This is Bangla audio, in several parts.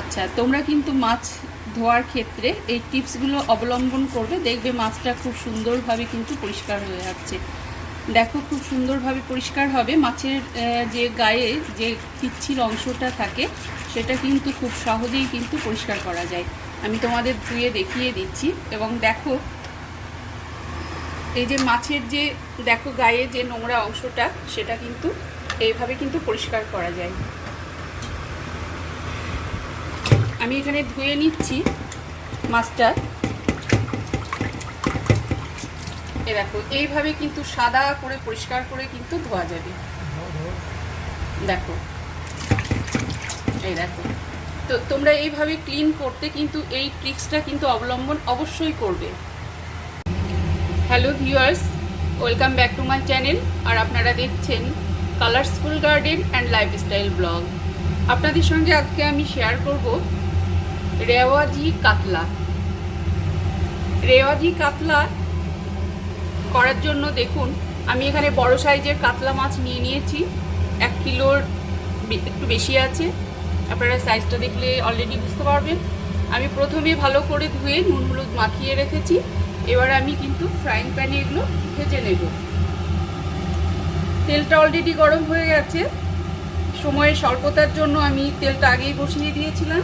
আচ্ছা তোমরা কিন্তু মাছ ধোয়ার ক্ষেত্রে এই টিপসগুলো অবলম্বন করবে। দেখবে মাছটা খুব সুন্দরভাবে কিন্তু পরিষ্কার হয়ে যাচ্ছে। দেখো, খুব সুন্দরভাবে পরিষ্কার হবে। মাছের যে গায়ে যে পিচ্ছিল অংশটা থাকে, সেটা কিন্তু খুব সহজেই কিন্তু পরিষ্কার করা যায়। আমি তোমাদের ধুয়ে দেখিয়ে দিচ্ছি। এবং দেখো, এই যে মাছের যে, দেখো গায়ে যে নোংরা অংশটা, সেটা কিন্তু এইভাবে কিন্তু পরিষ্কার করা যায়। আমি এখানে ধুয়ে নিচ্ছি মাছটা। এ দেখো, এইভাবে কিন্তু সাদা করে, পরিষ্কার করে কিন্তু ধোয়া যাবে। দেখো, এই দেখো। তো তোমরা এইভাবে ক্লিন করতে কিন্তু এই ট্রিক্সটা কিন্তু অবলম্বন অবশ্যই করবে। Hello viewers welcome back to my channel আর আপনারা দেখছেন colourful garden and lifestyle blog আপনাদের সঙ্গে আজকে আমি শেয়ার করব রেওয়াজি কাতলা। রেওয়াজি কাতলা করার জন্য দেখুন, আমি এখানে বড় সাইজের কাতলা মাছ নিয়ে নিয়েছি। এক কিলোর একটু বেশি আছে। আপনারা সাইজটা দেখলে অলরেডি বুঝতে পারবেন। আমি প্রথমে ভালো করে ধুয়ে নুন হলুদ মাখিয়ে রেখেছি। এবার আমি কিন্তু ফ্রাইং প্যানে এগুলো ভেজে নেব। তেলটা অলরেডি গরম হয়ে গেছে। সময়ের স্বল্পতার জন্য আমি তেলটা আগেই বসিয়ে দিয়েছিলাম।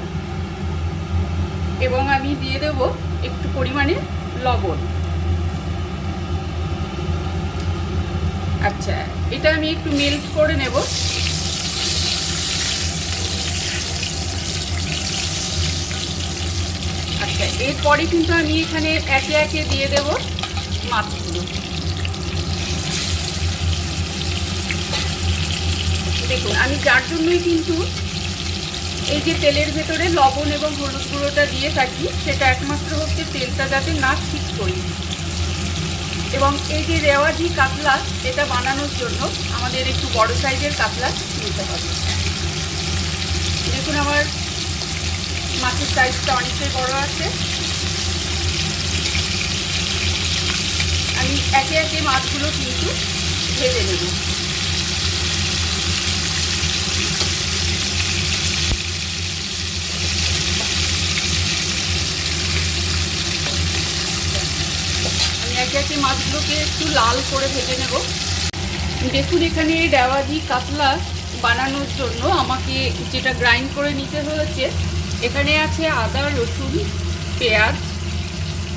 এবং আমি দিয়ে দেব একটু পরিমাণে লবণ। আচ্ছা এটা আমি একটু মেল্ট করে নেব। আচ্ছা এরপরে কিন্তু আমি এখানে একে একে দিয়ে দেব মাছগুলো। দেখুন, আমি যার জন্যই কিন্তু এই যে তেলের ভেতরে লবণ এবং হলুদ গুঁড়োটা দিয়ে থাকি, সেটা একমাত্র হচ্ছে তেলটা যাতে না ঠিক করি। এবং এই যে রেওয়াজি কাতলা, এটা বানানোর জন্য আমাদের একটু বড় সাইজের কাতলা নিতে হবে। দেখুন আমার মাছের সাইজটা অনেকটাই বড় আছে। আমি একে একে মাছগুলো কিন্তু ভেজে নেব আমি একে একে মাছগুলোকে একটু লাল করে ভেজে নেব। দেখুন, এখানে ডেওয়াজি কাতলা বানানোর জন্য আমাকে যেটা গ্রাইন্ড করে নিতে হয়েছে, এখানে আছে আদা, রসুন, পেঁয়াজ,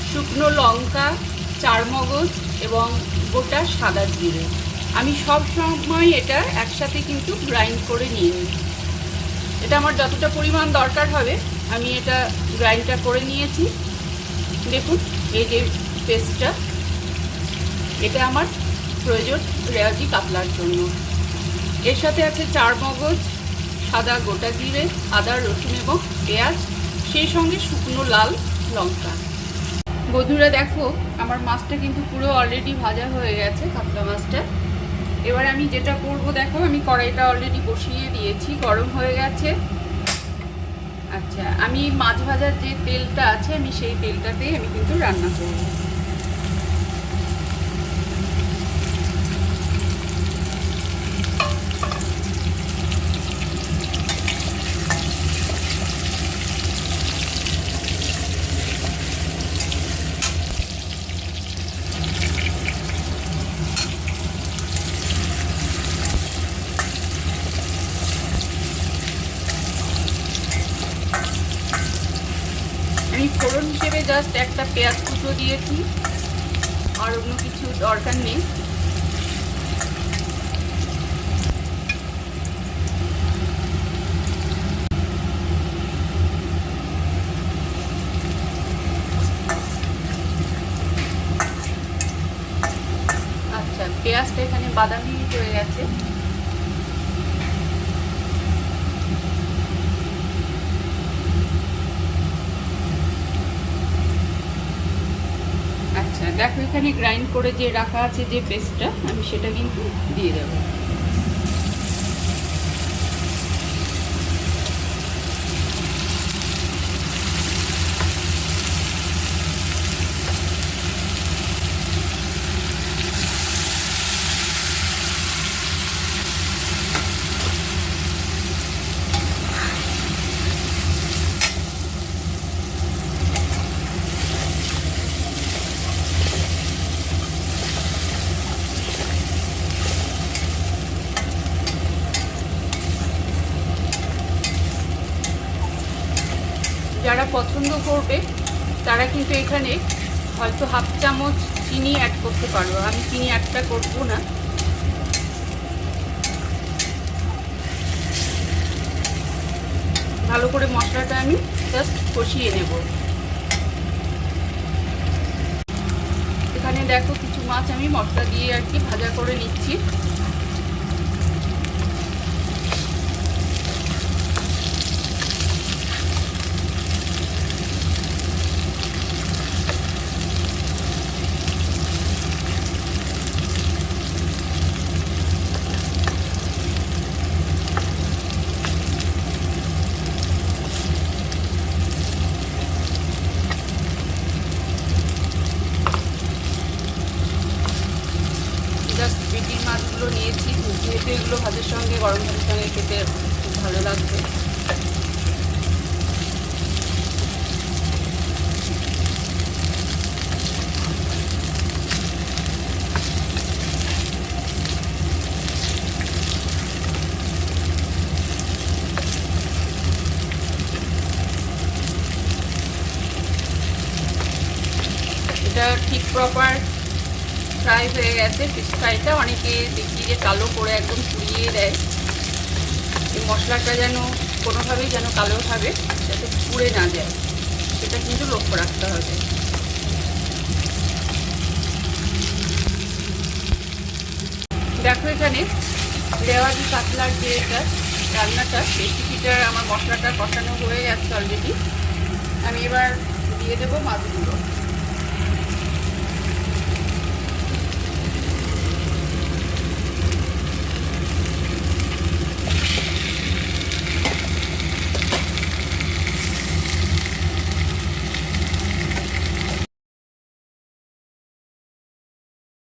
শুকনো লঙ্কা, চারমগজ এবং গোটা সাদা জিরে। আমি সব সময় এটা একসাথে কিন্তু গ্রাইন্ড করে নিয়ে নিই। এটা আমার যতটা পরিমাণ দরকার হবে, আমি এটা গ্রাইন্ডটা করে নিয়েছি। দেখুন, এই যে পেস্টটা এটা আমার প্রয়োজন রেওয়াজি কাতলার জন্য। এর সাথে আছে চার মগজ, সাদা গোটা জিরে, আদা, রসুন এবং পেঁয়াজ, সেই সঙ্গে শুকনো লাল লঙ্কা। বন্ধুরা দেখো, আমার মাছটা কিন্তু পুরো অলরেডি ভাজা হয়ে গেছে, কাতলা মাছটা। এবার আমি যেটা করব দেখো, আমি কড়াইটা অলরেডি বসিয়ে দিয়েছি, গরম হয়ে গেছে। আচ্ছা আমি মাছ ভাজার যে তেলটা আছে, আমি সেই তেলটাতেই আমি কিন্তু রান্না করব। জাস্ট একটা পেঁয়াজ কুচো দিয়েছি আর অন্য কিছু দরকার নেই। আচ্ছা পেঁয়াজটা এখানে বাদামি হয়ে গেছে আচ্ছা দেখো এখানে গ্রাইন্ড করে যে রাখা আছে যে পেস্টটা আমি সেটা কিন্তু দিয়ে দেবো। যারা পছন্দ করবে, তারা কিন্তু এখানে হয়তো হাফ চামচ চিনি অ্যাড করতে পারো আমি চিনি অ্যাডটা করব না। ভালো করে মশলাটা আমি জাস্ট কষিয়ে নেব। এখানে দেখো কিছু মাছ আমি মশলা দিয়ে আর কি ভাজা করে নিচ্ছি জাস্ট বিটির মাছগুলো নিয়েছি যেহেতু এগুলো ভাতের সঙ্গে সঙ্গে খেতে খুব ভালো লাগবে এটা ঠিক প্রপার ফ্রাই হয়ে গেছে। ফিশ ফ্রাইটা অনেকে দেখি যে কালো করে একদম পুড়িয়ে দেয়। মশলাটা যেন কোনোভাবেই যেন কালোভাবে যাতে পুড়ে না যায়, সেটা কিন্তু লক্ষ্য রাখতে হবে। দেখো এখানে রেওয়াজি কাতলার যে এটা রান্নাটা রেসিপিটা আমার মশলাটা কষানো হয়ে গেছে অলরেডি আমি এবার দিয়ে দেবো মাছগুলো।